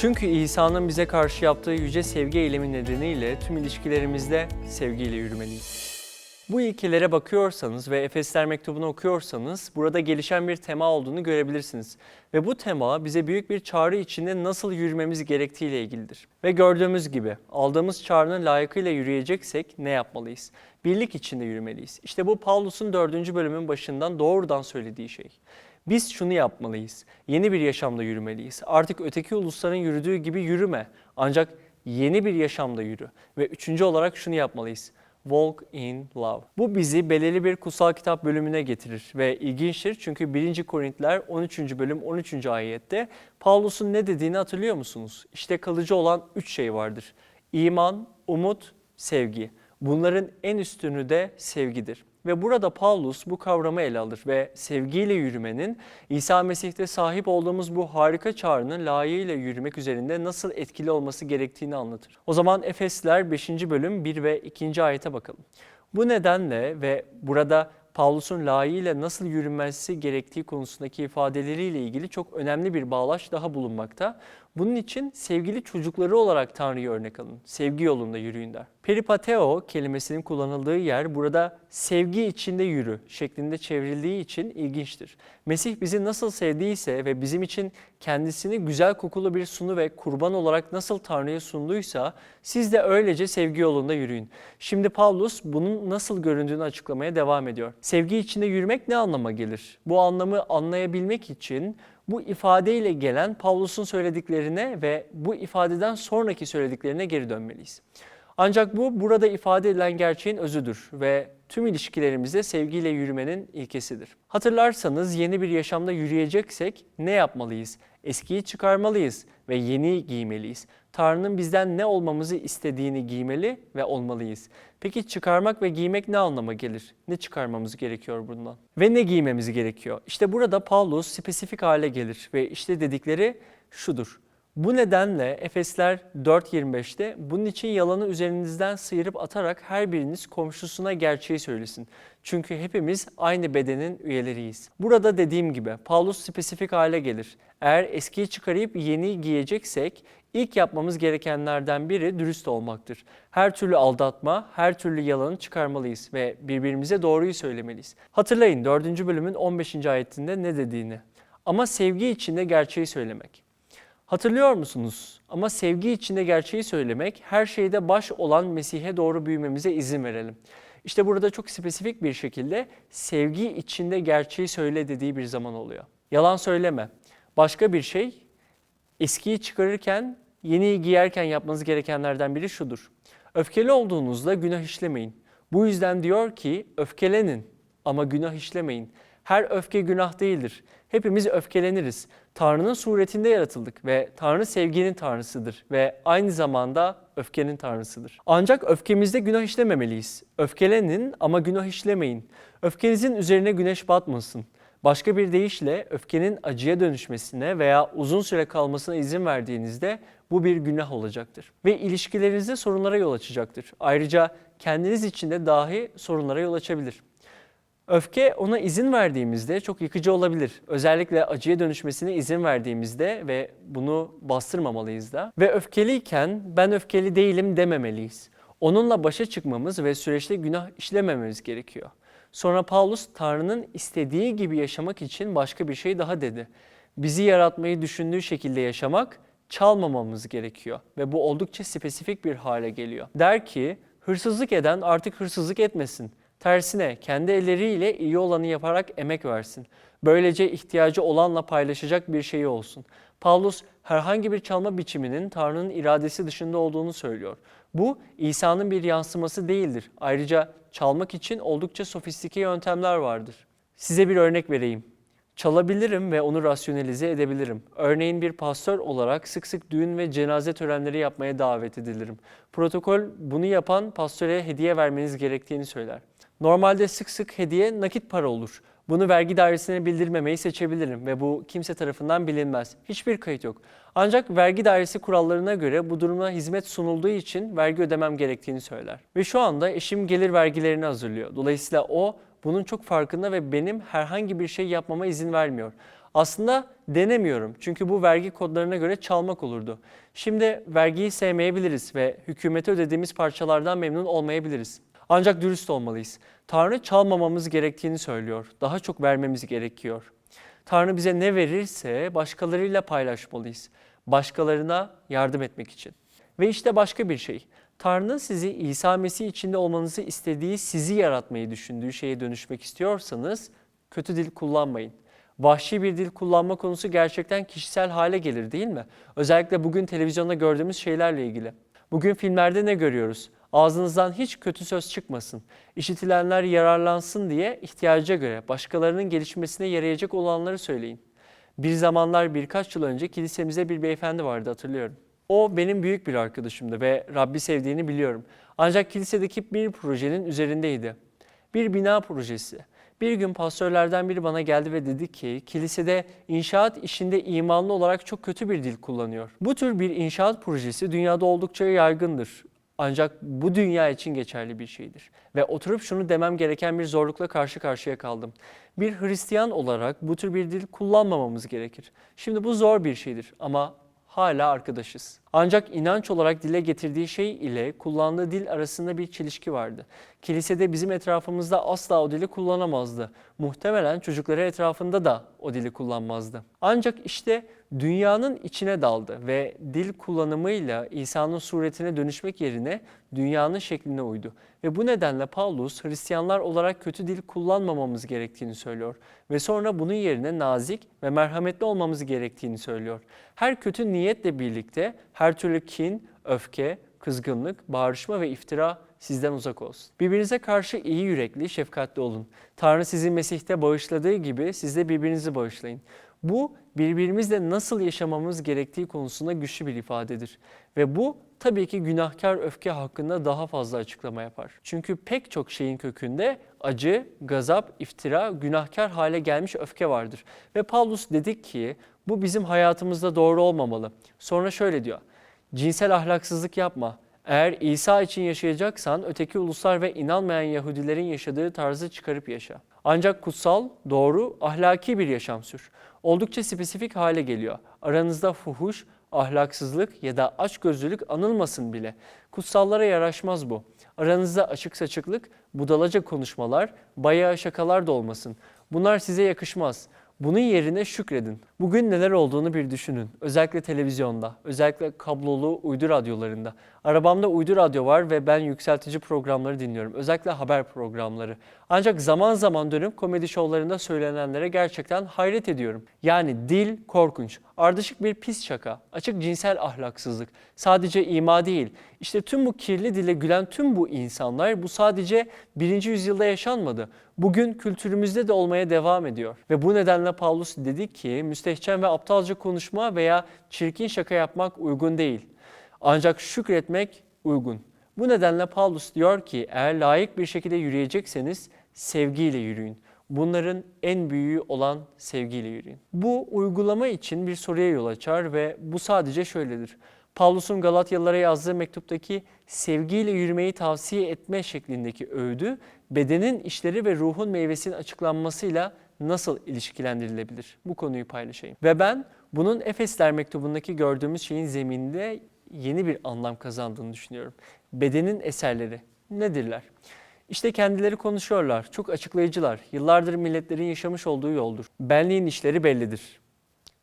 Çünkü İsa'nın bize karşı yaptığı yüce sevgi eylemi nedeniyle tüm ilişkilerimizde sevgiyle yürümeliyiz. Bu ilkelere bakıyorsanız ve Efesler mektubunu okuyorsanız burada gelişen bir tema olduğunu görebilirsiniz. Ve bu tema bize büyük bir çağrı içinde nasıl yürümemiz gerektiğiyle ilgilidir. Ve gördüğümüz gibi aldığımız çağrının layıkıyla yürüyeceksek ne yapmalıyız? Birlik içinde yürümeliyiz. İşte bu Pavlus'un dördüncü bölümün başından doğrudan söylediği şey. Biz şunu yapmalıyız. Yeni bir yaşamda yürümeliyiz. Artık öteki ulusların yürüdüğü gibi yürüme. Ancak yeni bir yaşamda yürü. Ve üçüncü olarak şunu yapmalıyız. Walk in Love. Bu bizi belirli bir kutsal kitap bölümüne getirir ve ilginçtir çünkü 1. Korintiler 13. bölüm 13. ayette Pavlus'un ne dediğini hatırlıyor musunuz? İşte kalıcı olan üç şey vardır. İman, umut, sevgi. Bunların en üstünü de sevgidir. Ve burada Paulus bu kavramı ele alır ve sevgiyle yürümenin İsa Mesih'te sahip olduğumuz bu harika çağrının layığıyla yürümek üzerinde nasıl etkili olması gerektiğini anlatır. O zaman Efesliler 5. bölüm 1 ve 2. ayete bakalım. Bu nedenle ve burada Paulus'un layığıyla nasıl yürünmesi gerektiği konusundaki ifadeleriyle ilgili çok önemli bir bağlaç daha bulunmakta. Bunun için sevgili çocukları olarak Tanrı'yı örnek alın. Sevgi yolunda yürüyün der. Peripateo kelimesinin kullanıldığı yer burada sevgi içinde yürü şeklinde çevrildiği için ilginçtir. Mesih bizi nasıl sevdiyse ve bizim için kendisini güzel kokulu bir sunu ve kurban olarak nasıl Tanrı'ya sunduysa siz de öylece sevgi yolunda yürüyün. Şimdi Pavlus bunun nasıl göründüğünü açıklamaya devam ediyor. Sevgi içinde yürümek ne anlama gelir? Bu anlamı anlayabilmek için bu ifadeyle gelen Pavlus'un söylediklerine ve bu ifadeden sonraki söylediklerine geri dönmeliyiz. Ancak bu burada ifade edilen gerçeğin özüdür ve tüm ilişkilerimizde sevgiyle yürümenin ilkesidir. Hatırlarsanız yeni bir yaşamda yürüyeceksek ne yapmalıyız? Eskiyi çıkarmalıyız ve yeni giymeliyiz. Tanrı'nın bizden ne olmamızı istediğini giymeli ve olmalıyız. Peki çıkarmak ve giymek ne anlama gelir? Ne çıkarmamız gerekiyor bundan? Ve ne giymemiz gerekiyor? İşte burada Paulus spesifik hale gelir ve işte dedikleri şudur. Bu nedenle Efesler 4.25'te bunun için yalanı üzerinizden sıyırıp atarak her biriniz komşusuna gerçeği söylesin. Çünkü hepimiz aynı bedenin üyeleriyiz. Burada dediğim gibi Paulus spesifik hale gelir. Eğer eskiyi çıkarıp yeni giyeceksek ilk yapmamız gerekenlerden biri dürüst olmaktır. Her türlü aldatma, her türlü yalanı çıkarmalıyız ve birbirimize doğruyu söylemeliyiz. Hatırlayın 4. bölümün 15. ayetinde ne dediğini. Ama sevgi içinde gerçeği söylemek. Hatırlıyor musunuz? Ama sevgi içinde gerçeği söylemek, her şeyde baş olan Mesih'e doğru büyümemize izin verelim. İşte burada çok spesifik bir şekilde sevgi içinde gerçeği söyle dediği bir zaman oluyor. Yalan söyleme. Başka bir şey, eskiyi çıkarırken, yeniyi giyerken yapmanız gerekenlerden biri şudur. Öfkeli olduğunuzda günah işlemeyin. Bu yüzden diyor ki öfkelenin ama günah işlemeyin. Her öfke günah değildir. Hepimiz öfkeleniriz. Tanrı'nın suretinde yaratıldık ve Tanrı sevginin tanrısıdır ve aynı zamanda öfkenin tanrısıdır. Ancak öfkemizde günah işlememeliyiz. Öfkelenin ama günah işlemeyin. Öfkenizin üzerine güneş batmasın. Başka bir deyişle öfkenin acıya dönüşmesine veya uzun süre kalmasına izin verdiğinizde bu bir günah olacaktır. Ve ilişkilerinizde sorunlara yol açacaktır. Ayrıca kendiniz için de dahi sorunlara yol açabilir. Öfke ona izin verdiğimizde çok yıkıcı olabilir. Özellikle acıya dönüşmesine izin verdiğimizde ve bunu bastırmamalıyız da. Ve öfkeliyken ben öfkeli değilim dememeliyiz. Onunla başa çıkmamız ve süreçte günah işlemememiz gerekiyor. Sonra Paulus Tanrı'nın istediği gibi yaşamak için başka bir şey daha dedi. Bizi yaratmayı düşündüğü şekilde yaşamak, çalmamamız gerekiyor ve bu oldukça spesifik bir hale geliyor. Der ki, hırsızlık eden artık hırsızlık etmesin. Tersine kendi elleriyle iyi olanı yaparak emek versin. Böylece ihtiyacı olanla paylaşacak bir şeyi olsun. Paulus herhangi bir çalma biçiminin Tanrı'nın iradesi dışında olduğunu söylüyor. Bu İsa'nın bir yansıması değildir. Ayrıca çalmak için oldukça sofistike yöntemler vardır. Size bir örnek vereyim. Çalabilirim ve onu rasyonelize edebilirim. Örneğin bir pastör olarak sık sık düğün ve cenaze törenleri yapmaya davet edilirim. Protokol bunu yapan pastöre hediye vermeniz gerektiğini söyler. Normalde sık sık hediye nakit para olur. Bunu vergi dairesine bildirmemeyi seçebilirim ve bu kimse tarafından bilinmez. Hiçbir kayıt yok. Ancak vergi dairesi kurallarına göre bu duruma hizmet sunulduğu için vergi ödemem gerektiğini söyler. Ve şu anda eşim gelir vergilerini hazırlıyor. Dolayısıyla o bunun çok farkında ve benim herhangi bir şey yapmama izin vermiyor. Aslında denemiyorum çünkü bu vergi kodlarına göre çalmak olurdu. Şimdi vergiyi sevmeyebiliriz ve hükümete ödediğimiz parçalardan memnun olmayabiliriz. Ancak dürüst olmalıyız. Tanrı çalmamamız gerektiğini söylüyor. Daha çok vermemiz gerekiyor. Tanrı bize ne verirse başkalarıyla paylaşmalıyız. Başkalarına yardım etmek için. Ve işte başka bir şey. Tanrı sizi İsa Mesih içinde olmanızı istediği, sizi yaratmayı düşündüğü şeye dönüşmek istiyorsanız kötü dil kullanmayın. Vahşi bir dil kullanma konusu gerçekten kişisel hale gelir değil mi? Özellikle bugün televizyonda gördüğümüz şeylerle ilgili. Bugün filmlerde ne görüyoruz? Ağzınızdan hiç kötü söz çıkmasın. İşitilenler yararlansın diye ihtiyaca göre başkalarının gelişmesine yarayacak olanları söyleyin. Bir zamanlar birkaç yıl önce kilisemizde bir beyefendi vardı hatırlıyorum. O benim büyük bir arkadaşımdı ve Rabbi sevdiğini biliyorum. Ancak kilisedeki bir projenin üzerindeydi. Bir bina projesi. Bir gün pastörlerden biri bana geldi ve dedi ki kilisede inşaat işinde imanlı olarak çok kötü bir dil kullanıyor. Bu tür bir inşaat projesi dünyada oldukça yaygındır. Ancak bu dünya için geçerli bir şeydir. Ve oturup şunu demem gereken bir zorlukla karşı karşıya kaldım. Bir Hristiyan olarak bu tür bir dil kullanmamamız gerekir. Şimdi bu zor bir şeydir ama hala arkadaşız. Ancak inanç olarak dile getirdiği şey ile kullandığı dil arasında bir çelişki vardı. Kilisede bizim etrafımızda asla o dili kullanamazdı. Muhtemelen çocukları etrafında da o dili kullanmazdı. Ancak işte dünyanın içine daldı ve dil kullanımıyla İsa'nın suretine dönüşmek yerine dünyanın şekline uydu. Ve bu nedenle Paulus Hristiyanlar olarak kötü dil kullanmamamız gerektiğini söylüyor. Ve sonra bunun yerine nazik ve merhametli olmamız gerektiğini söylüyor. Her kötü niyetle birlikte her türlü kin, öfke, kızgınlık, bağırışma ve iftira sizden uzak olsun. Birbirinize karşı iyi yürekli, şefkatli olun. Tanrı sizi Mesih'te bağışladığı gibi siz de birbirinizi bağışlayın. Bu birbirimizle nasıl yaşamamız gerektiği konusunda güçlü bir ifadedir. Ve bu tabii ki günahkar öfke hakkında daha fazla açıklama yapar. Çünkü pek çok şeyin kökünde acı, gazap, iftira, günahkar hale gelmiş öfke vardır. Ve Paulus dedik ki bu bizim hayatımızda doğru olmamalı. Sonra şöyle diyor. Cinsel ahlaksızlık yapma. Eğer İsa için yaşayacaksan öteki uluslar ve inanmayan Yahudilerin yaşadığı tarzı çıkarıp yaşa. Ancak kutsal, doğru, ahlaki bir yaşam sür. Oldukça spesifik hale geliyor. Aranızda fuhuş, ahlaksızlık ya da açgözlülük anılmasın bile. Kutsallara yaraşmaz bu. Aranızda açık saçıklık, budalaca konuşmalar, bayağı şakalar da olmasın. Bunlar size yakışmaz. Bunun yerine şükredin. Bugün neler olduğunu bir düşünün. Özellikle televizyonda, özellikle kablolu uydu radyolarında. Arabamda uydu radyo var ve ben yükseltici programları dinliyorum. Özellikle haber programları. Ancak zaman zaman dönüp komedi şovlarında söylenenlere gerçekten hayret ediyorum. Yani dil korkunç. Ardışık bir pis şaka, açık cinsel ahlaksızlık. Sadece ima değil. İşte tüm bu kirli dile gülen tüm bu insanlar bu sadece birinci yüzyılda yaşanmadı. Bugün kültürümüzde de olmaya devam ediyor. Ve bu nedenle Paulus dedi ki müstehcen ve aptalca konuşma veya çirkin şaka yapmak uygun değil. Ancak şükretmek uygun. Bu nedenle Paulus diyor ki eğer layık bir şekilde yürüyecekseniz sevgiyle yürüyün. Bunların en büyüğü olan sevgiyle yürüyün. Bu uygulama için bir soruya yol açar ve bu sadece şöyledir. Paulus'un Galatyalılara yazdığı mektuptaki sevgiyle yürümeyi tavsiye etme şeklindeki öğüdü bedenin işleri ve ruhun meyvesinin açıklanmasıyla nasıl ilişkilendirilebilir? Bu konuyu paylaşayım. Ve ben bunun Efesler mektubundaki gördüğümüz şeyin zemininde yeni bir anlam kazandığını düşünüyorum. Bedenin eserleri nedirler? İşte kendileri konuşuyorlar, çok açıklayıcılar. Yıllardır milletlerin yaşamış olduğu yoldur. Benliğin işleri bellidir.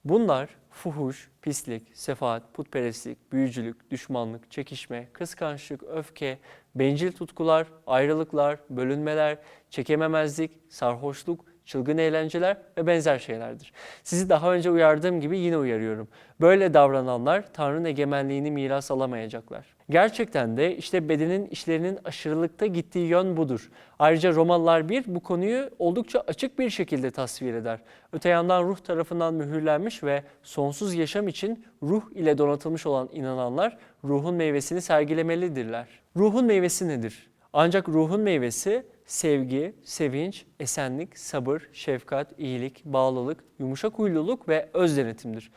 Bunlar fuhuş, pislik, sefaat, putperestlik, büyücülük, düşmanlık, çekişme, kıskançlık, öfke, bencil tutkular, ayrılıklar, bölünmeler, çekememezlik, sarhoşluk, çılgın eğlenceler ve benzer şeylerdir. Sizi daha önce uyardığım gibi yine uyarıyorum. Böyle davrananlar Tanrı'nın egemenliğini miras alamayacaklar. Gerçekten de işte bedenin işlerinin aşırılıkta gittiği yön budur. Ayrıca Romalılar 1 bu konuyu oldukça açık bir şekilde tasvir eder. Öte yandan ruh tarafından mühürlenmiş ve sonsuz yaşam için ruh ile donatılmış olan inananlar ruhun meyvesini sergilemelidirler. Ruhun meyvesi nedir? Ancak ruhun meyvesi sevgi, sevinç, esenlik, sabır, şefkat, iyilik, bağlılık, yumuşak huyluluk ve öz denetimdir.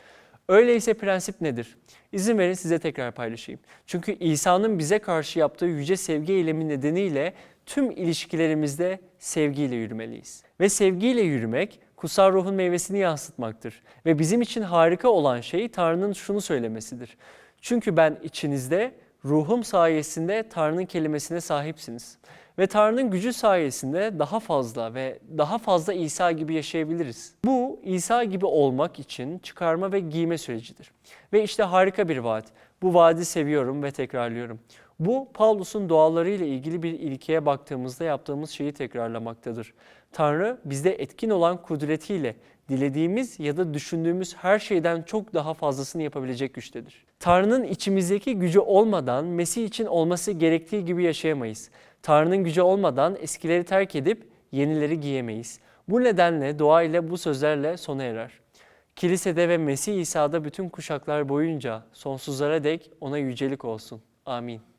Öyleyse prensip nedir? İzin verin size tekrar paylaşayım. Çünkü İsa'nın bize karşı yaptığı yüce sevgi eylemi nedeniyle tüm ilişkilerimizde sevgiyle yürümeliyiz. Ve sevgiyle yürümek kutsal ruhun meyvesini yansıtmaktır. Ve bizim için harika olan şey Tanrı'nın şunu söylemesidir. Çünkü ben içinizde ruhum sayesinde Tanrı'nın kelimesine sahipsiniz. Ve Tanrı'nın gücü sayesinde daha fazla ve daha fazla İsa gibi yaşayabiliriz. Bu İsa gibi olmak için çıkarma ve giyme sürecidir. Ve işte harika bir vaat. Bu vaadi seviyorum ve tekrarlıyorum. Bu Paulus'un dualarıyla ilgili bir ilkeye baktığımızda yaptığımız şeyi tekrarlamaktadır. Tanrı bizde etkin olan kudretiyle dilediğimiz ya da düşündüğümüz her şeyden çok daha fazlasını yapabilecek güçtedir. Tanrı'nın içimizdeki gücü olmadan Mesih için olması gerektiği gibi yaşayamayız. Tanrı'nın gücü olmadan eskileri terk edip yenileri giyemeyiz. Bu nedenle dua ile bu sözlerle sona erer. Kilisede ve Mesih İsa'da bütün kuşaklar boyunca sonsuzlara dek ona yücelik olsun. Amin.